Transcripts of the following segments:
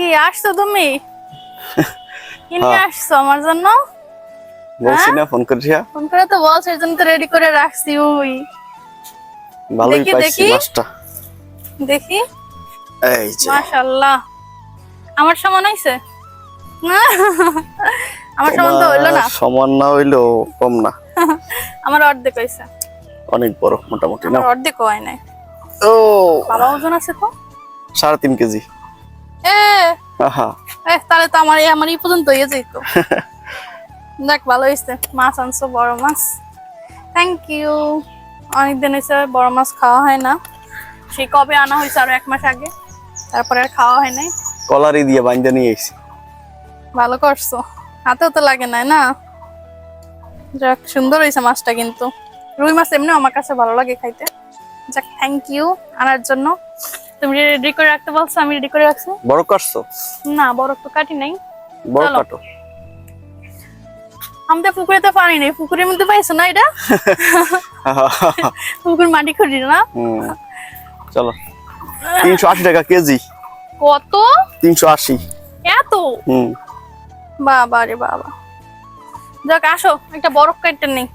কি আসছো তুমি? হ্যাঁ। আসছো আমার জন্য? বলছি হ্যাঁ? না ফোন করিয়া। ফোন করে তো বলছো জন্য তো রেডি করে রাখছি ওই। ভালোই পাইছি মাছটা। দেখি। এই যে। মাশাল্লাহ আমার সমান হইছে? না? আমার সমান তো হইল না। সমান না হইলেও কম না। আমার অর্ধেক হইছে। অনেক বড় মোটামুটি না? অর্ধেক হয় নাই। ও। বাবা ওজন আছে তো? সাড়ে তিন কেজি। তাহলে তো আমার আমার এই পর্যন্ত হয়ে যেত। দেখ ভালো হয়েছে। মাছ আনছো বড় মাছ। থ্যাংক ইউ অনেকদিন হয়েছে বড় মাছ খাওয়া হয় না। সেই কবে আনা হয়েছে আরও এক মাস আগে। তারপরে আর খাওয়া হয় নাই। কলারি দিয়ে বাইন্দা নিয়ে এসেছি। ভালো করছ। হাতেও তো লাগে না না? যাক সুন্দর হয়েছে মাছটা কিন্তু। রুই মাছ এমনিও আমার কাছে ভালো লাগে খাইতে। যাক থ্যাংক ইউ আনার জন্য। তুমি রেডি করে রাখতে বলছো আমি রেডি করে রাখছি? বড় কাটছো? না বরফ তো কাটি নাই। বড়। কাটো। আমি তো পুকুরে তো পানি নেই পুকুরের মধ্যে পাইছো না এটা? পুকুর মাটি খুঁড়ি না? চলো। তিনশো আশি টাকা কেজি। কত? তিনশো আশি। এত? হম। বাবা রে বাবা। যাক আসো একটা বরফ কাটতে নেই।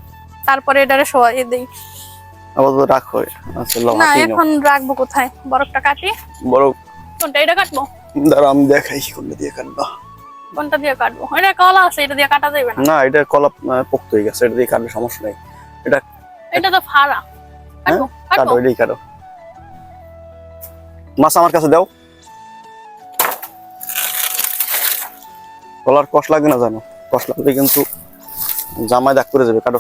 তারপরে এটারে শোয়াই দেই। আপাতত রাখো আচ্ছা না এখন রাখব কোথায়? বরফটা কাটি। বড় কোনটা এটা কাটবো? দাঁড়া আমি দেখাই কোনটা দিয়ে কাটবা। কোনটা দিয়ে কাটবো? এটা কলা আছে এটা দিয়ে কাটা যাবে না। না এটা কলা পোক্ত হয়ে গেছে এটা দিয়ে কাটলে সমস্যা নেই। এটা এটা তো ফাড়া। হ্যাঁ? কাটবো কাটো এটাই কাটো। মাছ আমার কাছে দাও। কলার কষ লাগে না জানো? কষ লাগলে কিন্তু জামাই দাগ করে যাবে কাটো।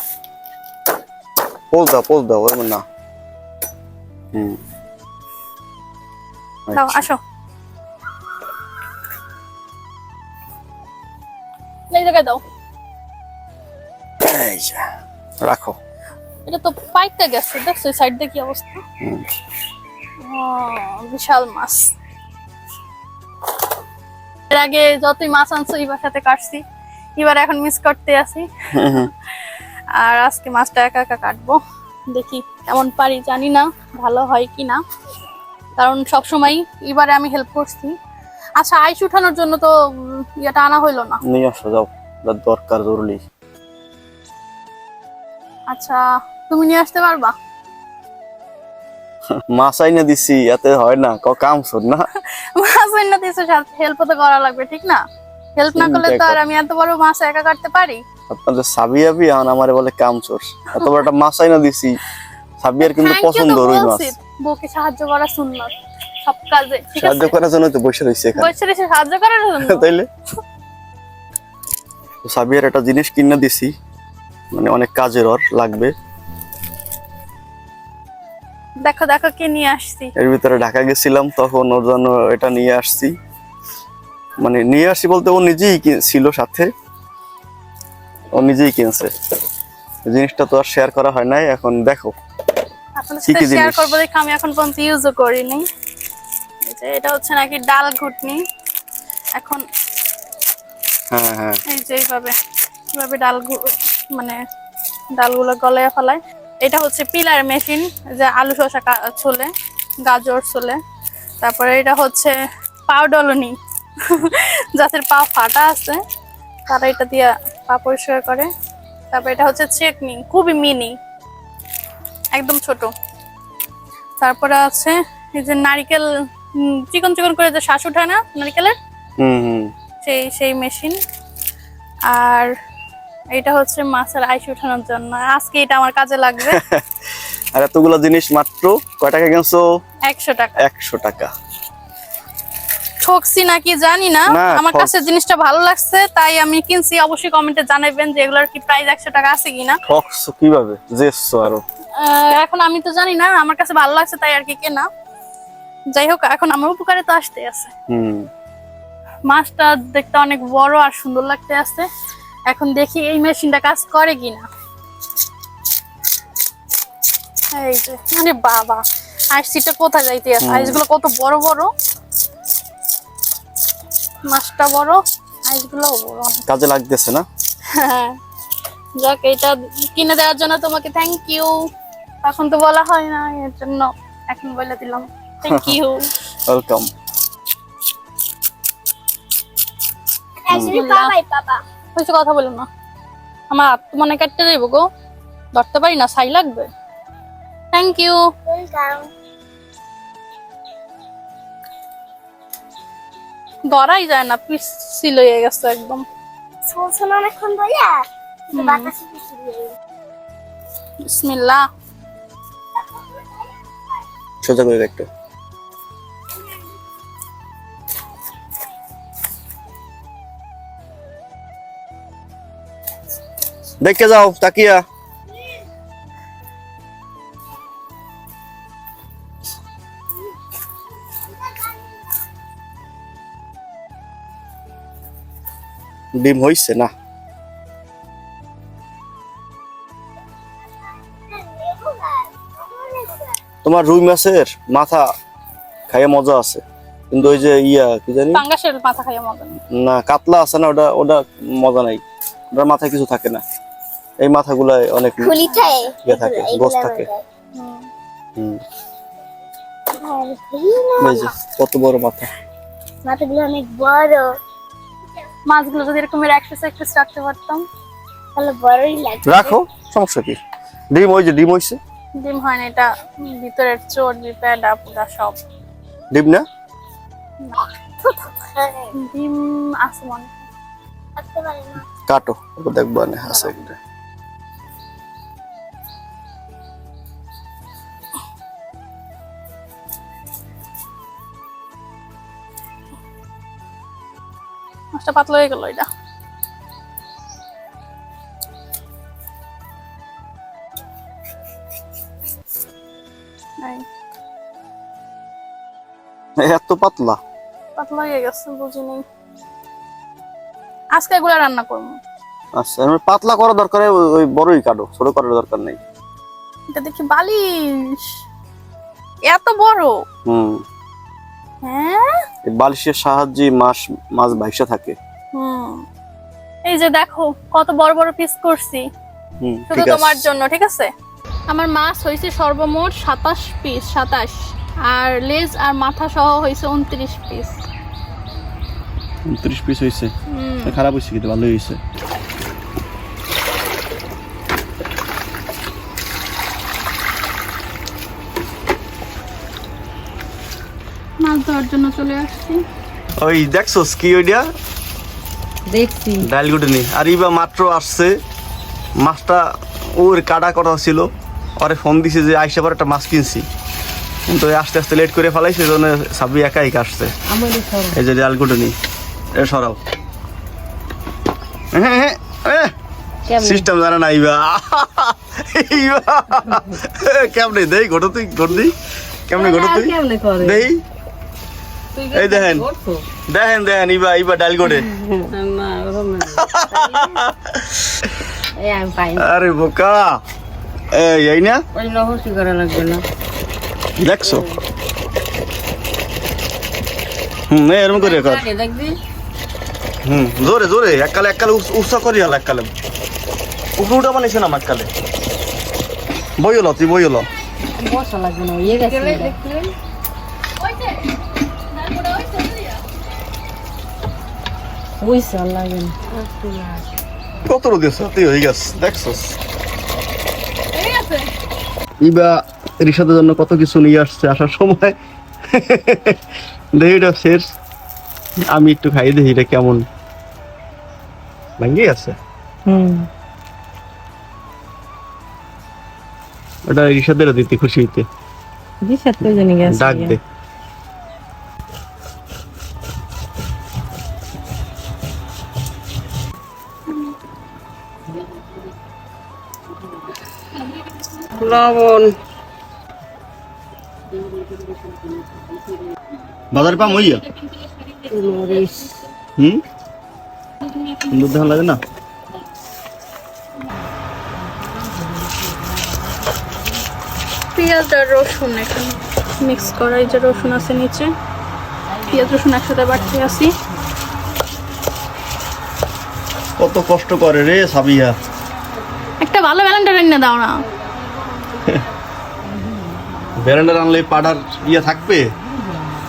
পোজ দাও পোজ দাও ওরকম না। হুম। দাও আচ্ছা। আসো। এই জায়গায় দাও। এই যে, রাখো। এটা তো পাইতে গেছে দেখছ সাইড দিয়ে কি অবস্থা? বিশাল মাছ। এর আগে যতই মাছ আনছো এবার সাথে কাটছি। এবার এখন মিস করতে আছি। আর আজকে মাছটা একা একা কাটবো। দেখি কেমন পারি জানি না ভালো হয় কি না। কারণ সবসময় এবারে আমি হেল্প করছি। আচ্ছা আইস উঠানোর জন্য তো ইয়েটা আনা হইল না। নিয়ে আসো যাও। দরকার জরুরি। আচ্ছা তুমি নিয়ে আসতে পারবা? মাছ আইনে দিছি এতে হয় না। ক কাম শোন না। মাছ হেল্প তো করা লাগবে ঠিক না? হেল্প না করলে তো আর আমি এত বড় মাছ একা কাটতে পারি? আপনাদের এখন আমারে বলে এত বড় একটা মাছ আইনা দিছি। সাবিয়ার কিন্তু পছন্দ রুই মাছ। বউকে সাহায্য করা সুন্নত সব কাজে সাহায্য করার জন্য তো বসে এখানে। বসে সাহায্য করার জন্য? তাইলে? তো সাবিয়ার একটা জিনিস কিনে দিছি। মানে অনেক কাজের ওর লাগবে। দেখো দেখো কে নিয়ে আসছি। এর ভিতরে ঢাকা গেছিলাম তখন ওর জন্য এটা নিয়ে আসছি। মানে নিয়ে আসছি বলতে ও নিজেই কি- ছিল সাথে। ও নিজেই কিনছে। জিনিসটা তো আর শেয়ার করা হয় নাই এখন দেখো। কি কি শেয়ার? করব দেখে আমি এখন পর্যন্ত ইউজও করিনি। এই যে এটা হচ্ছে নাকি ডাল ঘুটনি। এখন হ্যাঁ হ্যাঁ। এই যে এইভাবে কীভাবে ডাল মানে ডালগুলো গলায় ফেলায়। এটা হচ্ছে পিলার মেশিন যে আলু শসা ছোলে গাজর ছোলে। তারপরে এটা হচ্ছে পাও ডলনি যাদের পা ফাটা আছে তারা এটা দিয়ে পা পরিষ্কার করে। তারপর এটা হচ্ছে চেকনি খুবই মিনি একদম ছোট। তারপরে আছে এই যে নারিকেল চিকন চিকন করে যে শ্বাস উঠায় না নারিকেলের সেই সেই মেশিন আর এটা হচ্ছে মাছের আইস উঠানোর জন্য। আজকে এটা আমার কাজে লাগবে। আর এতগুলো জিনিস মাত্র কয় টাকা কিনছো? একশো টাকা। একশো টাকা। ঠকছি নাকি জানি না। আমার কাছে জিনিসটা ভালো লাগছে তাই আমি কিনছি। অবশ্যই কমেন্টে জানাবেন যে এগুলোর কি প্রাইস একশো টাকা আছে কিনা। ঠকছো কীভাবে? জেসছো আরও। এখন আমি তো জানি না আমার কাছে ভালো লাগছে তাই আর কি কেনা। যাই হোক এখন আমার উপকারে তো আসতে আছে। হুম। মাছটা দেখতে অনেক বড় আর সুন্দর লাগতে আছে। এখন দেখি এই মেশিনটা কাজ করে কিনা। এই যে মানে বাবা আইসিটা কোথায় যাইতে আছে। আইসগুলো কত বড় বড়। মাছটা বড় আইসগুলো বড়। কাজে লাগতেছে না? হ্যাঁ। যাক এটা কিনে দেওয়ার জন্য তোমাকে থ্যাংক ইউ তখন তো বলা হয় না এর জন্য এখন বলে দিলাম। Thank you welcome. কথা বলো না। আমার হাত তো মনে কাটতে যাইব গো। ধরতে পারি না ছাই লাগবে। Thank you Welcome. ধরাই যায় না পিস সিল হয়ে গেছে একদম। চলছে অনেকক্ষণ ভাইয়া বাতাসে কিছু বিসমিল্লাহ। সোজা করে একটু দেখে যাও তাকিয়া। ডিম হইছে না? তোমার রুই মাছের মাথা খাইয়ে মজা আছে কিন্তু ওই যে ইয়া কি জানি? পাঙ্গাসের মাথা খাইয়া মজা। না কাতলা আছে না ওটা ওটা মজা নাই। ওটার মাথায় কিছু থাকে না। এই মাথাগুলায় অনেক খুলি থাকে ইয়ে থাকে গোস থাকে। হুম। হুম। হুম এই যে কত বড় মাথা। মাথাগুলো অনেক বড়। মাছগুলো যদি এরকম একশো একশো রাখতে পারতাম তাহলে বড়ই লাগে রাখো সমস্যা কি? ডিম ওই যে ডিম হইছে? ডিম হয় না এটা ভিতরের চর্বি প্যাডা পুরা সব। ডিম না? ডিম আসমান মনে কাটো দেখবা দেখব না আছে একটা মাছটা পাতলা হয়ে গেল এটা। এত পাতলা? পাতলা হয়ে গেছে বুঝিনি আজকে এগুলো রান্না করব। আচ্ছা এমনি পাতলা করা দরকার ওই- বড়ই কাটো ছোট করার দরকার নেই। এটা দেখি বালিশ। এত বড়? হুম। বালিশের সাহায্যে মাছ মাছ ভাইসা থাকে। হুম। এই যে দেখো কত বড় বড় পিস করছি। শুধু তোমার জন্য ঠিক আছে? আমার মাছ হয়েছে সর্বমোট সাতাশ পিস সাতাশ। আর লেজ আর মাথা সহ হয়েছে উনত্রিশ পিস উনত্রিশ পিস হয়েছে খারাপ হয়েছে কিন্তু ভালোই হয়েছে ধরার জন্য চলে আসছি। ওই দেখছোস কি ওইটা? দেখছি। ডাইল গুটে আর ইবা মাত্র আসছে। মাছটা ওর কাটা করা ছিল। ওরে ফোন দিছে যে আইসা পর একটা মাছ কিনছি। কিন্তু আস্তে আস্তে লেট করে ফেলাইছে এই জন্য সাবি একাই কাটছে। এই যে ডাল গুটে নি এ সরাও হ্যাঁ হ্যাঁ হ্যাঁ সিস্টেম জানা না ইবা। ইবা কেমনে? দেই ঘটো তুই ঘট দিই কেমনে ঘটো তুই দেই। এই দেখেন। দেখেন দেখেন ইবা ইবা ডাল না। আরে বোকা। এই না? ওই নহসি করা লাগবে না। দেখছ? হুম নে এরকম করে কর। হুম জোরে জোরে। এককালে এককালে উৎসাহ করি হল এককালে। উপরে উঠা বানাইছে না এককালে বইল তুই বইল বসা লাগবে না ইয়ে গেছে। লাগে কত হয়ে গেছ দেখছস? ইবা রিসাদের জন্য কত কিছু নিয়ে আসছে আসার সময়। দেখি এটা শেষ। আমি একটু খাই দেখি এটা কেমন। ভাঙ্গি আছে। ওটা রিসাদেরও দিতে খুশি হইতে। জানি গেছে? ডাক দে। লবণ। বাজার পাম হইয়া হুম? সুন্দর দেখা লাগে না? পেঁয়াজ আর রসুন এখানে মিক্স করা। এই যে রসুন আছে নিচে। পেঁয়াজ রসুন একসাথে বাড়তে আসি কত কষ্ট করে রে সাবিয়া। একটা ভালো ভ্যালেন্টাইন এনে দাও না। ব্যারেন্ডার আনলে পাড়ার ইয়ে থাকবে?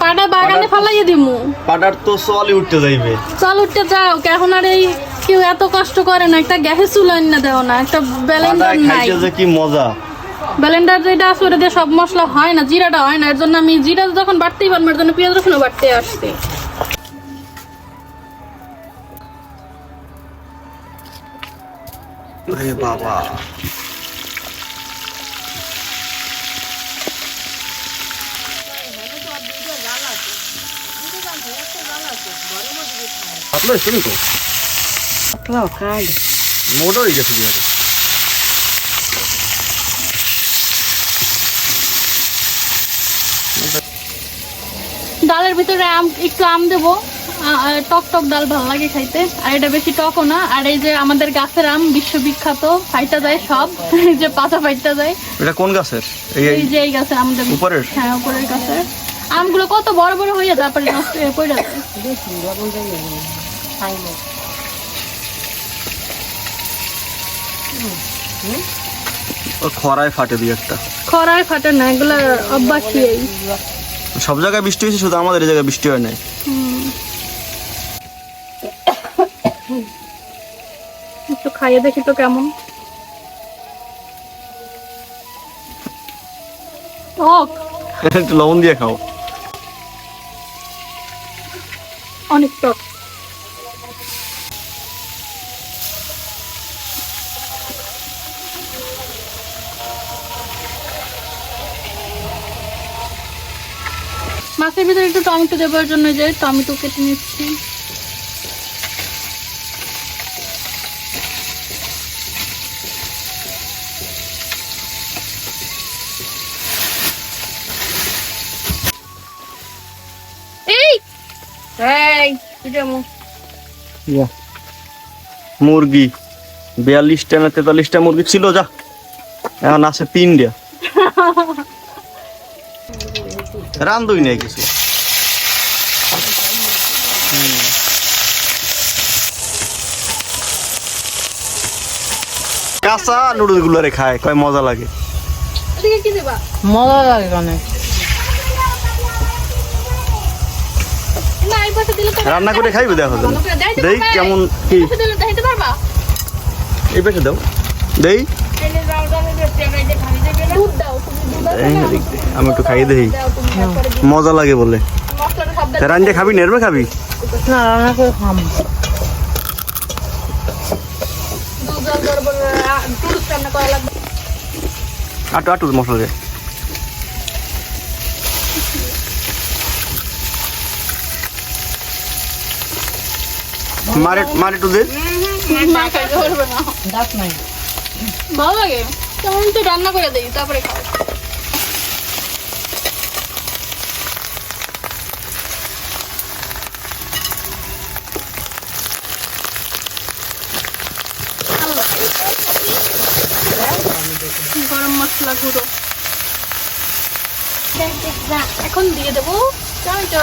পাটা বাগানে ফালাইয়ে দিমু। পাড়ার তো সলই উঠতে যাইবে। চল উঠতে যাও এখন আর এই কেউ এত কষ্ট করে না একটা গ্যাসের চুলা না দেও না একটা ব্যালেন্ডার নাই। খাইতে যে কি মজা। ব্যালেন্ডার যেটা আছে ওটা দিয়ে সব মশলা হয় না জিরাটা হয় না এর জন্য আমি জিরা যখন বাড়তেই পারব এর জন্য পেঁয়াজ রসুনও বাড়তে আসছে আরে বাবা। পাতলা পাতলাও খাই মোটা হয়ে গেছে বিহারে ডালের ভিতরে আম একটু আম দেবো। টক টক ডাল ভালো লাগে খাইতে। আর এটা বেশি টকও না। আর এই যে আমাদের গাছের আম বিশ্ববিখ্যাত ফাইটা যায় সব যে পাতা ফাইটা যায়। এটা কোন গাছের? এই যে এই গাছের আমাদের উপরের? হ্যাঁ উপরের গাছের। আমগুলো কত বড় বড় হয়ে তারপরে নষ্ট হয়ে পড়ে যায় ও খরায় ফাটে দুই একটা। খরায় ফাটে না এগুলো অভ্যাসই এই? সব জায়গায় বৃষ্টি হয়েছে শুধু আমাদের এই জায়গায় বৃষ্টি হয় নাই। একটু খাইয়ে দেখি তো কেমন। টক একটু লবণ দিয়ে খাও। অনেক টক। মাছের ভিতরে একটু টমেটো দেওয়ার জন্য যে টমেটো কেটে নিচ্ছি। মুরগি বিয়াল্লিশটা না তেতাল্লিশটা মুরগি ছিল যা। এখন আছে তিনটা। রান্ধই নেই কিছু। কাঁচা নুডলসগুলো রে খায় কয় মজা লাগে। এদিকে কি দেবা মজা লাগে অনেক। রান্না করে খাইবে দেখো তো ভালো করে দেখাইতে দেই কেমন কি? এই পাশে দাও। দেই। তুমি। আমি একটু খাইয়ে দেই তুমি। মজা লাগে বলে। রান্না খাবি নেরবে খাবি? না রান্না করে খাম। আটু আটু মশলা দে। মারে মারে টু দে খাইতে না ডাক নাই ভালো লাগে তেমন তো রান্না করে দেই, তারপরে খাও গরম মশলা গুঁড়ো। এখন দিয়ে দেবো। টমেটো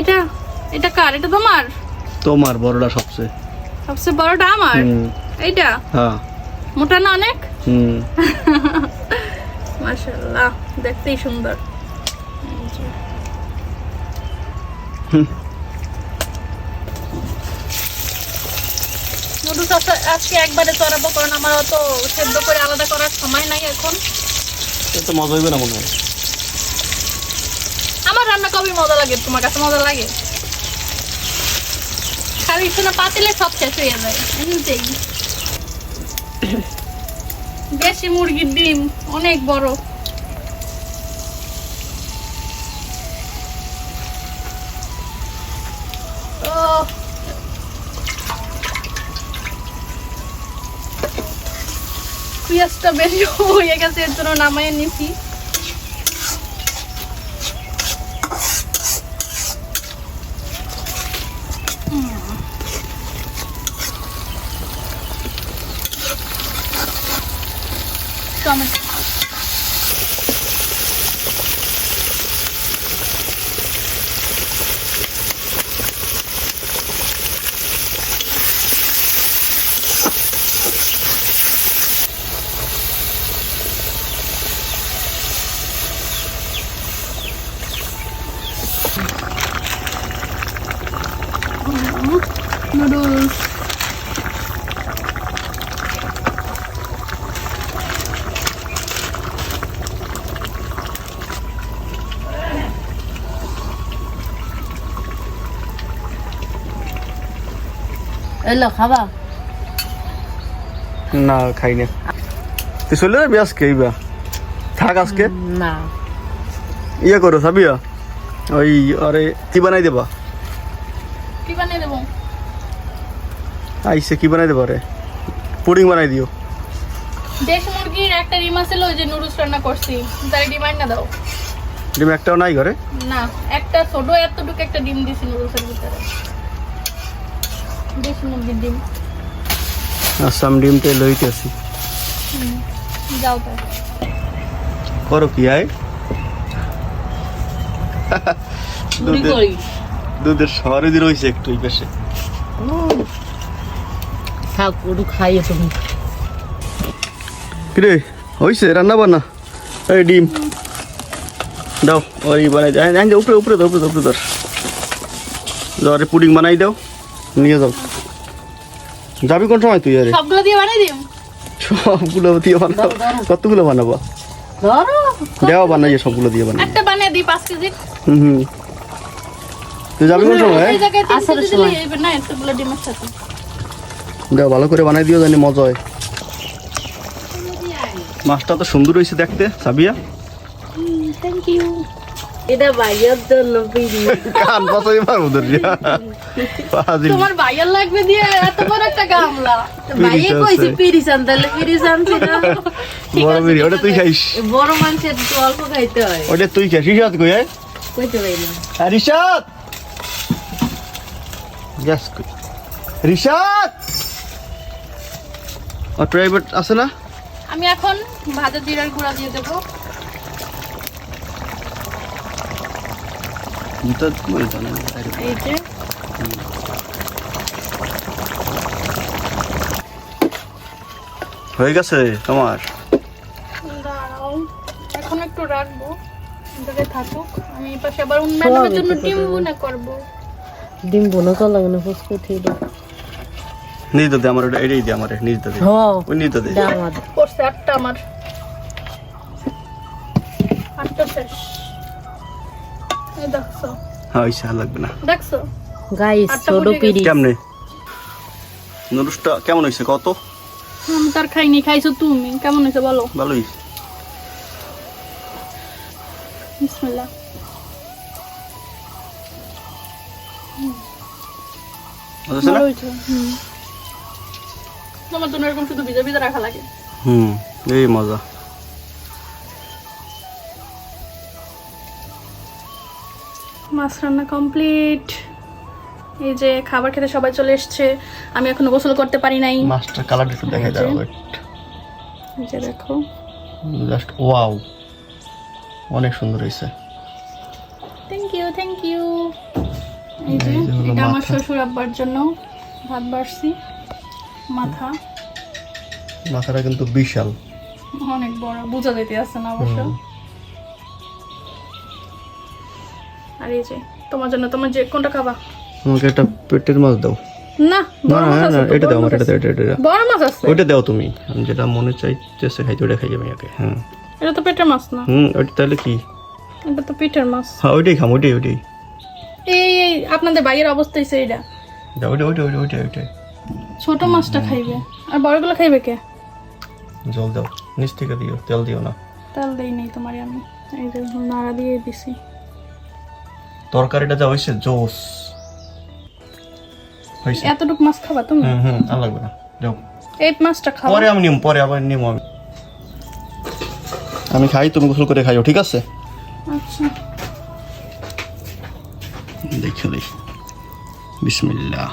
এটা এটা কার? এটা তোমার? তোমার বড়টা সবচেয়ে। সবচেয়ে বড়টা আমার? এইটা? হ্যাঁ। মোটা না অনেক? হুম। মাশাআল্লাহ দেখতেই সুন্দর। নুডলস আজকে- একবারে চড়াবো কারণ আমার অত সেদ্ধ করে আলাদা করার সময় নাই এখন। তো মজা হইবে না মনে হয়? রান্না কবে মজা লাগে, তোমার কাছে মজা লাগে? খালি শোনা পাতিলে সব শেষ হয়ে যায় এমনিতেই বেশি মুরগির ডিম, অনেক বড়। পেঁয়াজটা বেশি হয়ে গেছে, এর জন্য নামাইয়ে নিছি। টমেটো নুডলস এলো খাবা? না খাই না। তুই চলে যাবি আজকে এইবা? থাক আজকে। না। ইয়ে করো সাবিয়া ওই আরে কি বানাই দেবা? কি বানিয়ে দেবো? আইসে কি বানাই দেবা রে? পুডিং বানাই দিও। দেশ মুরগির একটা ডিম আছিল ওই যে নুডলস রান্না করছি। তার ডিমান্ড না দাও। ডিম একটাও নাই ঘরে? না একটা ছোট এতটুকু একটা ডিম দিছি নুডলসের ভিতরে। দেশ মুরগির ডিম। আচ্ছা আমি ডিমটা লইতে আসি। যাও তাই করো কি আয়। দুধের দুধের সরদি রয়েছে একটু এই পাশে। থাক ওটু খাইয়ে তুমি কিরে হয়েছে রান্না বান্না এই ডিম। দাও ওই বানাই দাও উপরে উপরে দাও উপরে উপরে দাও জ্বরে পুডিং বানাই দাও। নিয়ে যাও। যাবি কোন সময় তুই আরে? সবগুলো দিয়ে বানিয়ে দিম সবগুলো দিয়ে বানাবো কতগুলো বানাবো? ধরো। দেওয়া বানাই সবগুলো দিয়ে বানাই। একটা বানিয়ে দিই পাঁচ কেজি। হুম হুম। তুই যাবি কোন সময় এই আসার সময়। না এতগুলো ডিমের সাথে। দাও ভালো করে বানাই দিও জানি মজা হয়। মাছটা তো সুন্দর হয়েছে দেখতে সাবিয়া। থ্যাংক ইউ এটা বাইরের জন্য পিড়ি কান পাশাই পারব তোর তোমার ভাইয়ার লাগবে দিয়ে এত বড় একটা গামলা। বাইরে আছে। কইছে পিড়ি চান পিড়ি চানছি না? বড় বিড়ি ওটা তুই খাইস। বড় মানুষের একটু অল্প খাইতে হয়। ওটা তুই খাইস। রিসাদ কই আয় কইতে পারি না। হ্যাঁ গ্যাস কই? প্রাইভেট আছে না? আমি এখন ভাজা জিরার গুঁড়া দিয়ে দেবো। এই যে। হয়ে গেছে তোমার? দাঁড়াও এখন একটু রাখব। এটাকে থাকুক। আমি এই পাশে আবার ম্যাডামের জন্য ডিম বুনা করব। ডিম বোনা কর লাগে না নিজ দে আমার এটাই দে আমার নিজ দে ওই নিজ দে আমার। করছে আটটা আমার। আটটা শেষ। এই দেখছ? হ্যাঁ ওই লাগবে না। দেখছ? গাইস ছোট পিড়ি। কেমনে? নুডলসটা কেমন হয়েছে? কত? আমি তার খাইনি খাইছো তুমি। কেমন হয়েছে বলো? ভালোই। বিসমিল্লাহ। তোমার জন্য এরকম শুধু ভিজা ভিজা রাখা লাগে। হুম এই মজা। মাছ রান্না কমপ্লিট এই যে খাবার খেতে সবাই চলে এসছে। আমি এখনও গোসল করতে পারি নাই। মাছটার কালারটা একটু দেখাই দাও এই যে। দেখো। জাস্ট ওয়াও অনেক সুন্দর হয়েছে। থ্যাংক ইউ থ্যাংক ইউ এই যে এটা আমার শ্বশুর আব্বার জন্য ভাত বাড়ছি। মাথা। মাথাটা কিন্তু বিশাল। অনেক বড় বোঝা যেতে আসছে না অবশ্য। আর এই যে তোমার জন্য তোমার যে কোনটা খাবা? আমাকে একটা পেটের মাছ দাও। না বড় মাছ আছে এটা দাও আমার এটা দাও এটা এটা দাও। বড় মাছ আছে? ওইটা দাও তুমি। আমি যেটা মনে চাইতেছে খাইতে ওটা খাই যাবে হ্যাঁ। এটা তো পেটের মাছ না। হুম ওইটা তাহলে কি? এটা তো মাছ। হ্যাঁ ওইটাই খাম ওইটাই ওইটাই। এই এই আপনাদের বাইরের অবস্থা হইছে এইটা দাও ওইটা ওইটা ওইটা ওইটা ছোট মাছটা খাইবে। আর বড়গুলো খাইবে কে? জল দাও নিচ থেকে দিও তেল দিও না। তেল দেই নেই তোমারে আমি। এই যে নাড়া দিয়ে দিছি। তরকারিটা যা হয়েছে জোস। হয়েছে এতটুকু মাছ খাবা তুমি? হুম হুম আর লাগবে না। যাও। এই মাছটা খাও পরে আমি নিম পরে আবার নিম আমি। আমি খাই তুমি গোসল করে খাইও ঠিক আছে? আচ্ছা। দেখো দেখি। বিসমিল্লাহ।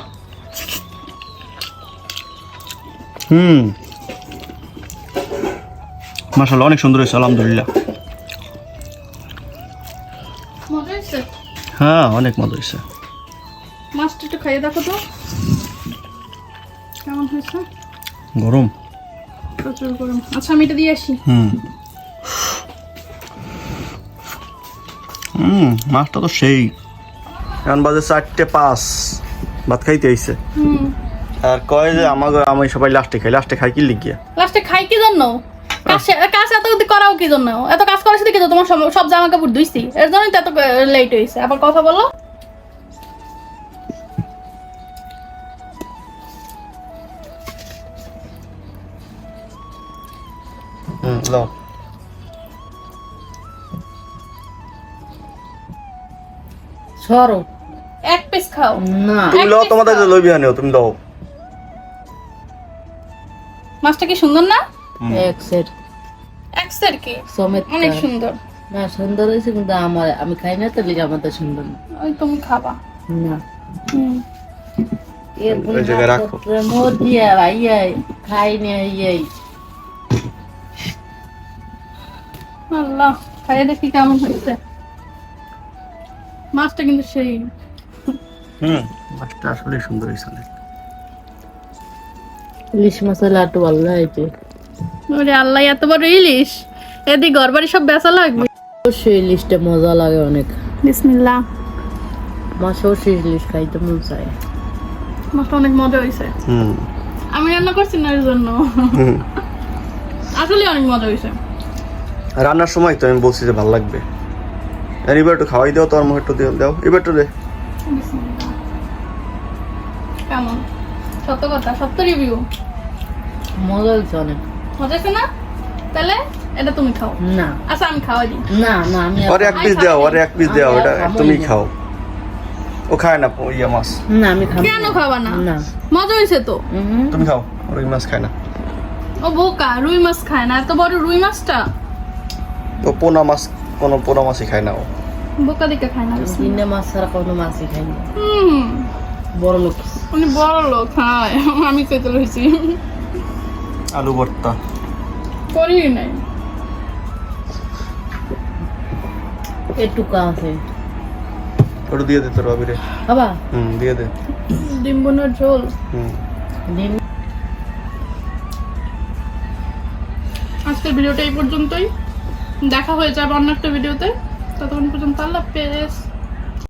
হুম। মাশাল্লাহ অনেক সুন্দর হয়েছে আলহামদুলিল্লাহ। হ্যাঁ অনেক মজা হয়েছে। মাছটা একটু খাইয়ে দেখো তো। কেমন হয়েছে? গরম। প্রচুর গরম। আচ্ছা আমি এটা দিয়ে আসি। হুম। হুম মাছটা তো সেই। এখন বাজে চারটে পাঁচ। ভাত খাইতে আইছে। হুম। আর কয় যে আমাকে আমি সবাই লাস্টে খাই। লাস্টে খাই কি লিখিয়া লাস্টে খাই কি জন্য? কাজ এত করাও কি জন্য? এত কাজ করার সাথে কি তোমার সব- জামা কাপড় ধুইছি। এর জন্যই তো এত লেট হয়েছে আবার কথা বলো। হুম সরো। এক পিস খাও। না। তুমি লও তোমাদের লইবি আনিও তুমি দাও। মাছটা কি সুন্দর না? এক সেট এক সের কি। অনেক সুন্দর। না সুন্দর হয়েছে কিন্তু আমার আমি খাই না তো লিগে আমার তো সুন্দর না। ওই তুমি খাবা। না। আল্লাহ খাইয়ে দেখি কেমন হয়েছে। মাছটা কিন্তু সেই। হুম। মাছটা আসলে সুন্দর হয়েছে। ইলিশ মশলা একটু ভালো হয়েছে আল্লাহ এত বড় ইলিশ? এদি ঘর বাড়ি সব বেচা লাগবে? অবশ্যই ইলিশটা মজা লাগে অনেক। সর্ষে ইলিশ খাইতে মন চায়। মাছটা অনেক মজা হয়েছে আমি রান্না করছি না এর জন্য আসলে অনেক মজা হয়েছে রান্নার সময় তো আমি বলছি যে ভালো লাগবে। আর এবার একটু খাওয়াই দাও তোর মুখে একটু দিও দাও। এবার একটু দে। বিসমিল্লাহ। কেমন? সত্য কথা সত্য রিভিউ মজা হয়েছে অনেক। মজা না? তাহলে? এটা তুমি খাও। না। আচ্ছা আমি খাওয়াই দিই। না না আমি আর- এক পিস দাও ওরে এক পিস দাও এটা তুমি খাও। ও খায় না ইয়া মাছ। না আমি খাব কেন খাবা না? না। মজা হয়েছে তো। তুমি খাও ওর মাছ খায় না। ও বোকা রুই মাছ খায় না। এত বড় রুই মাছটা? ও পোনা মাছ কোনো পোনা মাছই খায় না ও। বোকা দিকে খায় না তিনটে মাছ ছাড়া কোনো মাছই খাই না। হুম। বড় লোক। উনি বড় লোক হ্যাঁ আমি খেতে রয়েছি আলু ভর্তা। করি নাই। এটুকা আছে। ওটা দিয়ে দে তোর বাবিরে বাবা। হুম দিয়ে দে। ডিম বোনার ঝোল। হুম। ডিম। আজকের ভিডিওটা এই পর্যন্তই। দেখা হয়ে যাবে অন্য একটা ভিডিওতে। ততক্ষণ পর্যন্ত আল্লাহ হাফেজ।